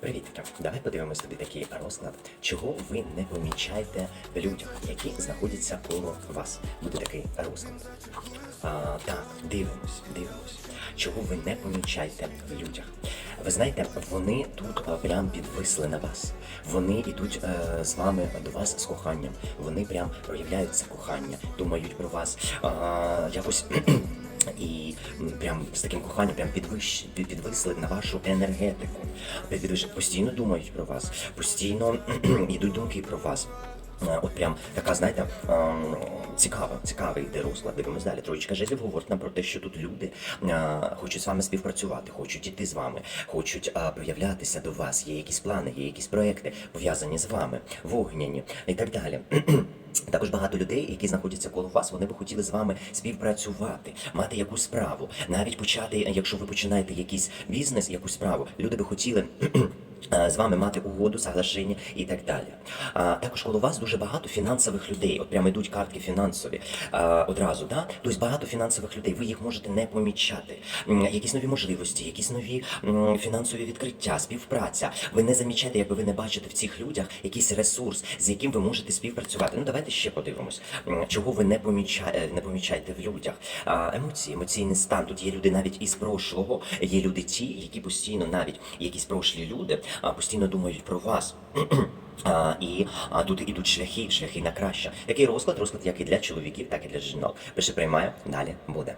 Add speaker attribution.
Speaker 1: Привіт, давай подивимось тобі такий розклад, чого ви не помічаєте в людях, які знаходяться коло вас. Буде такий розклад. А, так, дивимось, дивимось. Чого ви не помічаєте в людях? Ви знаєте, вони тут а, прям підвисли на вас. Вони йдуть е, з вами до вас з коханням. Вони прям проявляють це кохання, думають про вас. А, якось і прям з таким коханням прям підвищ, підвисли на вашу енергетику. Підвищ, постійно думають про вас, постійно йдуть думки про вас. Е, От прям така, знаєте, ем, цікава, цікавий йде розклад. Дивимось далі. Троєчка жезлів говорить нам про те, що тут люди е, хочуть з вами співпрацювати, хочуть іти з вами, хочуть е, проявлятися до вас. Є якісь плани, є якісь проекти пов'язані з вами, вогняні і так далі. Також багато людей, які знаходяться коло вас, вони би хотіли з вами співпрацювати, мати якусь справу, навіть почати, якщо ви починаєте якийсь бізнес, якусь справу, люди би хотіли. Е, З вами мати угоду, соглашення і так далі. А, також коло вас дуже багато фінансових людей. От прямо йдуть картки фінансові а, одразу. Да? Тобто багато фінансових людей. Ви їх можете не помічати. Якісь нові можливості, якісь нові фінансові відкриття, співпраця. Ви не замічаєте, якби ви не бачите в цих людях якийсь ресурс, з яким ви можете співпрацювати. Ну давайте ще подивимось, чого ви не помічаєте, не помічаєте в людях. Емоції, емоційний стан. Тут є люди навіть із прошлого, є люди ті, які постійно, навіть якісь прошлі люди, постійно думають про вас. А, і а, тут ідуть шляхи, шляхи на краще. Такий розклад, розклад як і для чоловіків, так і для жінок. Пише приймаю, далі буде.